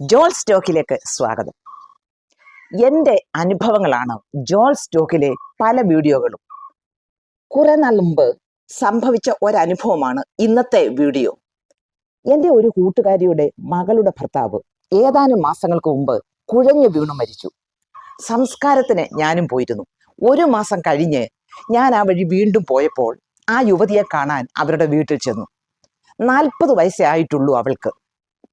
ജോൾ സ്റ്റോക്കിലേക്ക് സ്വാഗതം. എന്റെ അനുഭവങ്ങളാണ് ജോൾ സ്റ്റോക്കിലെ പല വീഡിയോകളും. കുറെ നാൾ മുമ്പ് സംഭവിച്ച ഒരനുഭവമാണ് ഇന്നത്തെ വീഡിയോ. എന്റെ ഒരു കൂട്ടുകാരിയുടെ മകളുടെ ഭർത്താവ് ഏതാനും മാസങ്ങൾക്ക് മുമ്പ് കുഴഞ്ഞു വീണു മരിച്ചു. സംസ്കാരത്തിന് ഞാനും പോയിരുന്നു. ഒരു മാസം കഴിഞ്ഞ് ഞാൻ ആ വഴി വീണ്ടും പോയപ്പോൾ ആ യുവതിയെ കാണാൻ അവരുടെ വീട്ടിൽ ചെന്നു. നാൽപ്പത് വയസ്സേ ആയിട്ടുള്ളൂ അവൾക്ക്.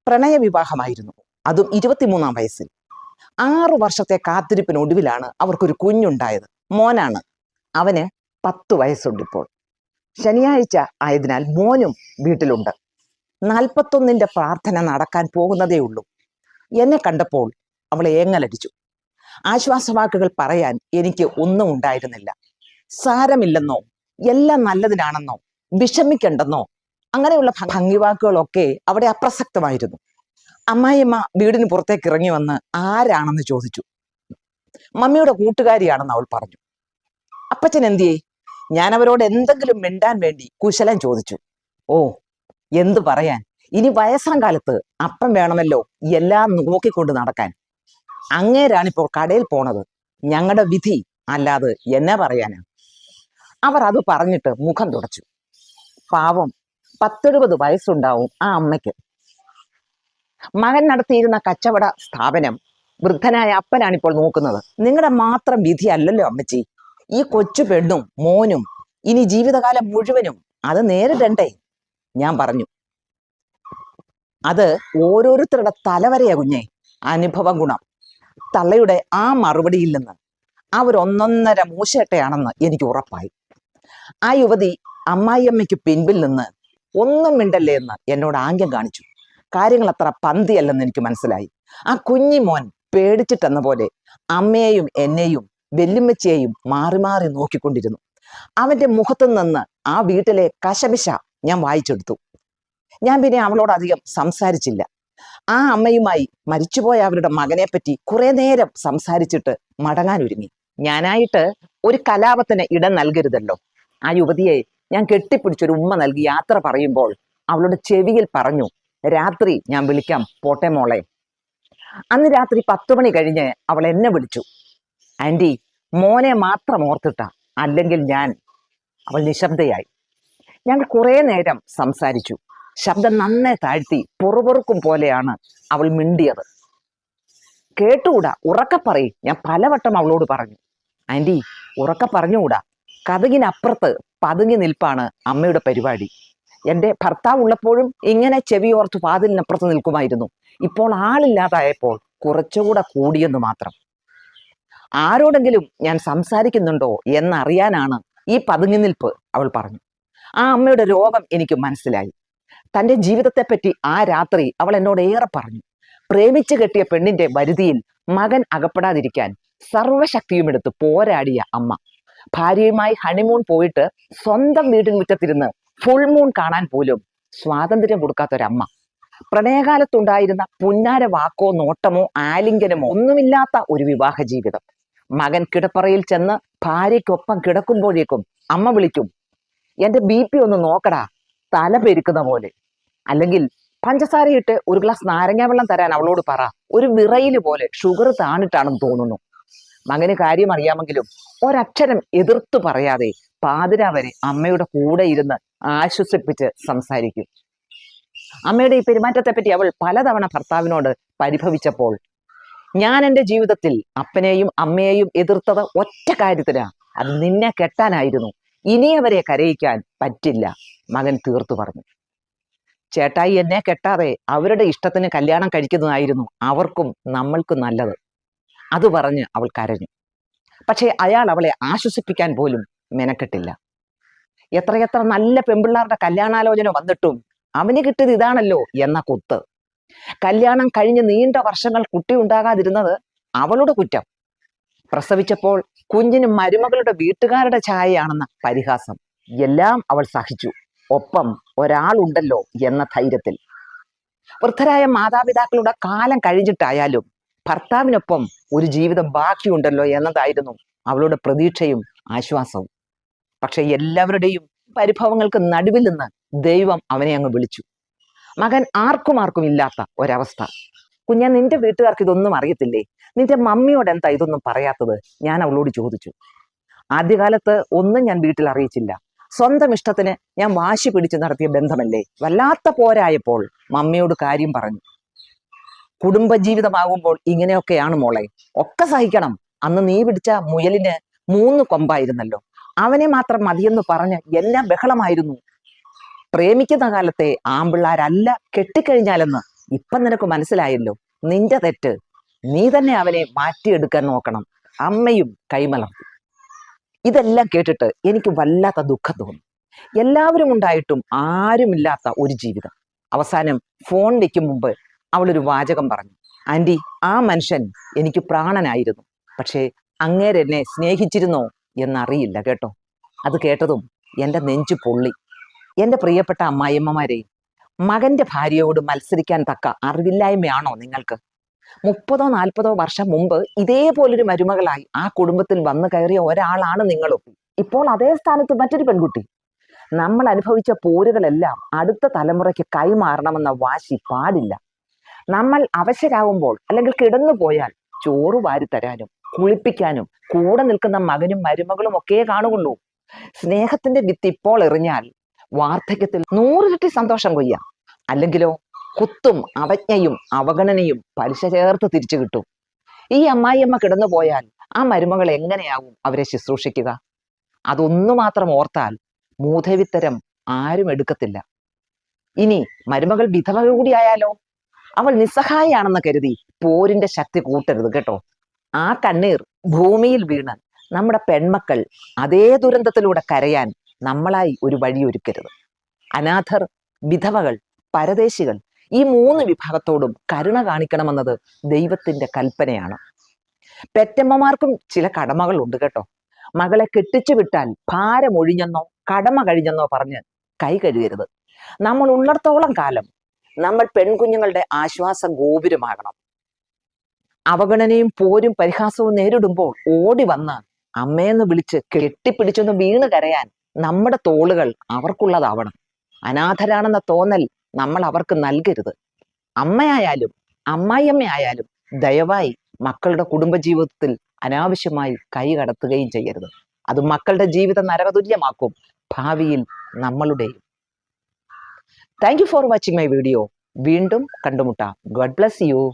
പ്രണയവിവാഹമായിരുന്നു. അതും ഇരുപത്തിമൂന്നാം വയസ്സിൽ. ആറു വർഷത്തെ കാത്തിരിപ്പിനൊടുവിലാണ് അവർക്കൊരു കുഞ്ഞുണ്ടായത്. മോനാണ്. അവന് പത്ത് വയസ്സുണ്ട് ഇപ്പോൾ ശനിയാഴ്ച ആയതിനാൽ മോനും വീട്ടിലുണ്ട്. നാൽപ്പത്തൊന്നിന്റെ പ്രാർത്ഥന നടക്കാൻ പോകുന്നതേ ഉള്ളൂ. എന്നെ കണ്ടപ്പോൾ അവളെ ഏങ്ങലടിച്ചു. ആശ്വാസവാക്കുകൾ പറയാൻ എനിക്ക് ഒന്നും ഉണ്ടായിരുന്നില്ല. സാരമില്ലെന്നോ എല്ലാം നല്ലതിനാണെന്നോ വിഷമിക്കണ്ടെന്നോ അങ്ങനെയുള്ള ഭംഗിവാക്കുകളൊക്കെ അവിടെ അപ്രസക്തമായിരുന്നു. അമ്മായിയമ്മ വീടിന് പുറത്തേക്ക് ഇറങ്ങി വന്ന് ആരാണെന്ന് ചോദിച്ചു. മമ്മിയുടെ കൂട്ടുകാരിയാണെന്ന് അവൾ പറഞ്ഞു. അപ്പച്ചൻ എന്തിയേ ഞാൻ അവരോട് എന്തെങ്കിലും മിണ്ടാൻ വേണ്ടി കുശലം ചോദിച്ചു. ഓ എന്തു പറയാൻ? ഇനി വയസ്സാം കാലത്ത് അപ്പം വേണമല്ലോ എല്ലാം നോക്കിക്കൊണ്ട് നടക്കാൻ. അങ്ങേരാണിപ്പോൾ കടയിൽ പോണത്. ഞങ്ങളുടെ വിധി അല്ലാതെ എന്നാ പറയാനാ. അവർ അത് പറഞ്ഞിട്ട് മുഖം തുടച്ചു. പാവം പത്തെഴുപത് വയസ്സുണ്ടാവും ആ അമ്മയ്ക്ക്. മകൻ നടത്തിയിരുന്ന കച്ചവട സ്ഥാപനം വൃദ്ധനായ അപ്പനാണ് ഇപ്പോൾ നോക്കുന്നത്. നിങ്ങളുടെ മാത്രം വിധി അല്ലല്ലോ അമ്മച്ചി. ഈ കൊച്ചു പെണ്ണും മോനും ഇനി ജീവിതകാലം മുഴുവനും അത് നേരിടണ്ടേ? ഞാൻ പറഞ്ഞു. അത് ഓരോരുത്തരുടെ തലവരെയാ കുഞ്ഞെ. അനുഭവ ഗുണം. തള്ളയുടെ ആ മറുപടിയിൽ നിന്ന് അവരൊന്നൊന്നര മൂശേട്ടയാണെന്ന് എനിക്ക് ഉറപ്പായി. ആ യുവതി അമ്മായിയമ്മയ്ക്ക് പിൻപിൽ നിന്ന് ഒന്നും മിണ്ടല്ലേ എന്ന് എന്നോട് ആംഗ്യം കാണിച്ചു. കാര്യങ്ങൾ അത്ര പന്തിയല്ലെന്ന് എനിക്ക് മനസ്സിലായി. ആ കുഞ്ഞിമോൻ പേടിച്ചിട്ടെന്ന പോലെ അമ്മയെയും എന്നെയും വെല്ലുമ്മച്ചിയെയും മാറി മാറി നോക്കിക്കൊണ്ടിരുന്നു. അവന്റെ മുഖത്തു നിന്ന് ആ വീട്ടിലെ കശപിശ ഞാൻ വായിച്ചെടുത്തു. ഞാൻ പിന്നെ അവളോട് അധികം സംസാരിച്ചില്ല. ആ അമ്മയുമായി മരിച്ചുപോയ അവരുടെ മകനെ പറ്റി കുറെ നേരം സംസാരിച്ചിട്ട് മടങ്ങാൻ ഒരുങ്ങി. ഞാനായിട്ട് ഒരു കലാപത്തിന് ഇടം നൽകരുതല്ലോ. ആ യുവതിയെ ഞാൻ കെട്ടിപ്പിടിച്ചൊരു ഉമ്മ നൽകി യാത്ര പറയുമ്പോൾ അവളുടെ ചെവിയിൽ പറഞ്ഞു രാത്രി ഞാൻ വിളിക്കാം. പോട്ടെ മോളെ. അന്ന് രാത്രി പത്തു മണി കഴിഞ്ഞ് അവൾ എന്നെ വിളിച്ചു. ആന്റി മോനെ മാത്രം ഓർത്തിട്ട. അല്ലെങ്കിൽ ഞാൻ അവൾ നിശബ്ദയായി. ഞങ്ങൾ കുറേ നേരം സംസാരിച്ചു. ശബ്ദം നന്നെ താഴ്ത്തി പൊറുപൊറുക്കും പോലെയാണ് അവൾ മിണ്ടിയത്. കേട്ടുകൂടാ ഉറക്ക പറയും. ഞാൻ പലവട്ടം അവളോട് പറഞ്ഞു. ആന്റി ഉറക്ക പറഞ്ഞുകൂടാ. കഥകിനപ്പുറത്ത് പതുങ്ങി നിൽപ്പാണ് അമ്മയുടെ പരിപാടി. എന്റെ ഭർത്താവ് ഉള്ളപ്പോഴും ഇങ്ങനെ ചെവി ചെവിയോർത്ത് വാതിലിനപ്പുറത്ത് നിൽക്കുമായിരുന്നു. ഇപ്പോൾ ആളില്ലാതായപ്പോൾ കുറച്ചുകൂടെ കൂടിയെന്ന് മാത്രം. ആരോടെങ്കിലും ഞാൻ സംസാരിക്കുന്നുണ്ടോ എന്നറിയാനാണ് ഈ പതുങ്ങി നിൽപ്പ് അവൾ പറഞ്ഞു. ആ അമ്മയുടെ രോഗം എനിക്ക് മനസ്സിലായി. തന്റെ ജീവിതത്തെപ്പറ്റി ആ രാത്രി അവൾ എന്നോട് ഏറെ പറഞ്ഞു. പ്രേമിച്ചു കെട്ടിയ പെണ്ണിന്റെ വരുതിയിൽ മകൻ അകപ്പെടാതിരിക്കാൻ സർവശക്തിയും എടുത്ത് പോരാടിയ അമ്മ. ഭാര്യയുമായി ഹണിമൂൺ പോയിട്ട് സ്വന്തം വീട്ടിൽ മുറ്റത്തിരുന്ന് ഫുൾ മൂൺ കാണാൻ പോലും സ്വാതന്ത്ര്യം കൊടുക്കാത്തൊരമ്മ. പ്രണയകാലത്തുണ്ടായിരുന്ന പുന്നാര വാക്കോ നോട്ടമോ ആലിംഗനമോ ഒന്നുമില്ലാത്ത ഒരു വിവാഹ ജീവിതം. മകൻ കിടപ്പറയിൽ ചെന്ന് ഭാര്യയ്ക്കൊപ്പം കിടക്കുമ്പോഴേക്കും അമ്മ വിളിക്കും എന്റെ ബി പി ഒന്ന് നോക്കടാ തല പെരുക്കുന്ന പോലെ. അല്ലെങ്കിൽ പഞ്ചസാരയിട്ട് ഒരു ഗ്ലാസ് നാരങ്ങാവെള്ളം തരാൻ അവളോട് പറ. ഒരു വിറയിൽ പോലെ ഷുഗർ താണിട്ടാണെന്ന് തോന്നുന്നു. മകന് കാര്യം അറിയാമെങ്കിലും ഒരക്ഷരം എതിർത്തു പറയാതെ പാതിര വരെ അമ്മയുടെ കൂടെ ഇരുന്ന് ആശ്വസിപ്പിച്ച് സംസാരിക്കും. അമ്മയുടെ ഈ പെരുമാറ്റത്തെപ്പറ്റി അവൾ പലതവണ ഭർത്താവിനോട് പരിഭവിച്ചപ്പോൾ ഞാൻ എന്റെ ജീവിതത്തിൽ അപ്പനെയും അമ്മയെയും എതിർത്തത് ഒറ്റ കാര്യത്തിനാ അത് നിന്നെ കെട്ടാനായിരുന്നു. ഇനി അവരെ കരയിക്കാൻ പറ്റില്ല. മകൻ തീർത്തു പറഞ്ഞു. ചേട്ടായി എന്നെ കെട്ടാതെ അവരുടെ ഇഷ്ടത്തിന് കല്യാണം കഴിക്കുന്നതായിരുന്നു അവർക്കും നമ്മൾക്കും നല്ലത്. അത് പറഞ്ഞ് അവൾ കരഞ്ഞു. പക്ഷേ അയാൾ അവളെ ആശ്വസിപ്പിക്കാൻ പോലും മെനക്കെട്ടില്ല. എത്രയെത്ര നല്ല പെമ്പിള്ളാരുടെ കല്യാണാലോചന വന്നിട്ടും അവന് കിട്ടിയത് ഇതാണല്ലോ എന്ന കുത്ത്. കല്യാണം കഴിഞ്ഞ് നീണ്ട വർഷങ്ങൾ കുട്ടി ഉണ്ടാകാതിരുന്നത് അവളുടെ കുറ്റം. പ്രസവിച്ചപ്പോൾ കുഞ്ഞിന് മരുമകളുടെ വീട്ടുകാരുടെ ഛായയാണെന്ന പരിഹാസം. എല്ലാം അവൾ സഹിച്ചു. ഒപ്പം ഒരാളുണ്ടല്ലോ എന്ന ധൈര്യത്തിൽ. വൃദ്ധരായ മാതാപിതാക്കളുടെ കാലം കഴിഞ്ഞിട്ടായാലും ഭർത്താവിനൊപ്പം ഒരു ജീവിതം ബാക്കിയുണ്ടല്ലോ എന്നതായിരുന്നു അവളുടെ പ്രതീക്ഷയും ആശ്വാസവും. പക്ഷെ എല്ലാവരുടെയും പരിഭവങ്ങൾക്ക് നടുവിൽ നിന്ന് ദൈവം അവനെ അങ്ങ് വിളിച്ചു. മകൻ ആർക്കും ആർക്കും ഇല്ലാത്ത ഒരവസ്ഥ. കുഞ്ഞാ നിന്റെ വീട്ടുകാർക്ക് ഇതൊന്നും അറിയത്തില്ലേ? നിന്റെ മമ്മിയോട് എന്താ ഇതൊന്നും പറയാത്തത്? ഞാൻ അവളോട് ചോദിച്ചു. ആദ്യകാലത്ത് ഒന്നും ഞാൻ വീട്ടിൽ അറിയിച്ചില്ല. സ്വന്തം ഇഷ്ടത്തിന് ഞാൻ വാശി പിടിച്ച് നടത്തിയ ബന്ധമല്ലേ? വല്ലാത്ത പോരായപ്പോൾ മമ്മിയോട് കാര്യം പറഞ്ഞു. കുടുംബജീവിതമാകുമ്പോൾ ഇങ്ങനെയൊക്കെയാണ് മോളെ. ഒക്കെ സഹിക്കണം. അന്ന് നീ പിടിച്ച മുയലിന് മൂന്ന് കൊമ്പായിരുന്നല്ലോ. അവനെ മാത്രം മതിയെന്ന് പറഞ്ഞ് എല്ലാം ബഹളമായിരുന്നു. പ്രേമിക്കുന്ന കാലത്തെ ആമ്പിള്ളാരല്ല കെട്ടിക്കഴിഞ്ഞാലെന്ന് ഇപ്പം നിനക്ക് മനസ്സിലായല്ലോ. നിന്റെ തെറ്റ്. നീ തന്നെ അവനെ മാറ്റിയെടുക്കാൻ നോക്കണം. അമ്മയും കൈമലർത്തി ഇതെല്ലാം കേട്ടിട്ട് എനിക്ക് വല്ലാത്ത ദുഃഖം തോന്നി. എല്ലാവരും ഉണ്ടായിട്ടും ആരുമില്ലാത്ത ഒരു ജീവിതം. അവസാനം ഫോൺ വയ്ക്കും മുമ്പ് അവളൊരു വാചകം പറഞ്ഞു. ആന്റി ആ മനുഷ്യൻ എനിക്ക് പ്രാണനായിരുന്നു. പക്ഷേ അങ്ങേരെന്നെ സ്നേഹിച്ചിരുന്നോ? എന്നറിയില്ല കേട്ടോ. അത് കേട്ടതും എന്റെ നെഞ്ചു പൊള്ളി. എന്റെ പ്രിയപ്പെട്ട അമ്മായിയമ്മമാരെ മകന്റെ ഭാര്യയോട് മത്സരിക്കാൻ തക്ക അറിവില്ലായ്മയാണോ നിങ്ങൾക്ക്? മുപ്പതോ നാൽപ്പതോ വർഷം മുമ്പ് ഇതേപോലൊരു മരുമകളായി ആ കുടുംബത്തിൽ വന്നു കയറിയ ഒരാളാണ് നിങ്ങളും. ഇപ്പോൾ അതേ സ്ഥാനത്ത് മറ്റൊരു പെൺകുട്ടി. നമ്മൾ അനുഭവിച്ച പോരുകളെല്ലാം അടുത്ത തലമുറയ്ക്ക് കൈമാറണമെന്ന വാശി പാടില്ല. നമ്മൾ അവശരാകുമ്പോൾ അല്ലെങ്കിൽ കിടന്നു പോയാൽ ചോറ് വാരി തരാനും കുളിപ്പിക്കാനും കൂടെ നിൽക്കുന്ന മകനും മരുമകളും ഒക്കെ കാണുകയുള്ളൂ. സ്നേഹത്തിന്റെ വിത്ത് ഇപ്പോൾ എറിഞ്ഞാൽ വാർദ്ധക്യത്തിൽ നൂറിരട്ടി സന്തോഷം കൊയ്യാം. അല്ലെങ്കിലോ കുത്തും അവജ്ഞയും അവഗണനയും പലിശ ചേർത്ത് തിരിച്ചു കിട്ടും. ഈ അമ്മായിയമ്മ കിടന്നു പോയാൽ ആ മരുമകൾ എങ്ങനെയാവും അവരെ ശുശ്രൂഷിക്കുക? അതൊന്നു മാത്രം ഓർത്താൽ മൂധവിത്തരം ആരും എടുക്കത്തില്ല. ഇനി മരുമകൾ വിധവ കൂടിയായാലോ അവൾ നിസ്സഹായാണെന്ന് കരുതി പോരിന്റെ ശക്തി കൂട്ടരുത് കേട്ടോ. ആ കണ്ണീർ ഭൂമിയിൽ വീണ് നമ്മുടെ പെൺമക്കൾ അതേ ദുരന്തത്തിലൂടെ കരയാൻ നമ്മളായി ഒരു വഴിയൊരുക്കരുത് അനാഥർ വിധവകൾ പരദേശികൾ ഈ മൂന്ന് വിഭാഗത്തോടും കരുണ കാണിക്കണമെന്നത് ദൈവത്തിന്റെ കൽപ്പനയാണ്. പെറ്റമ്മമാർക്കും ചില കടമകളുണ്ട് കേട്ടോ. മകളെ കെട്ടിച്ചു വിട്ടാൽ ഭാരമൊഴിഞ്ഞെന്നോ കടമ കഴിഞ്ഞെന്നോ പറഞ്ഞ് കൈ കഴുകരുത്. നമ്മൾ ഉള്ളിടത്തോളം കാലം നമ്മൾ പെൺകുഞ്ഞുങ്ങളുടെ ആശ്വാസ ഗോപുരമാകണം അവഗണനയും പോരും പരിഹാസവും നേരിടുമ്പോൾ ഓടി വന്ന് അമ്മയെന്ന് വിളിച്ച് കെട്ടിപ്പിടിച്ചൊന്ന് വീണ് കരയാൻ നമ്മുടെ തോളുകൾ അവർക്കുള്ളതാവണം. അനാഥരാണെന്ന തോന്നൽ നമ്മൾ അവർക്ക് നൽകരുത്. അമ്മയായാലും അമ്മായിയമ്മയായാലും ദയവായി മക്കളുടെ കുടുംബജീവിതത്തിൽ അനാവശ്യമായി കൈ കടത്തുകയും ചെയ്യരുത്. അത് മക്കളുടെ ജീവിതം നരകതുല്യമാക്കും ഭാവിയിൽ നമ്മളുടെയും. Thank you for watching my video വീണ്ടും കണ്ടുമുട്ടാം. God bless you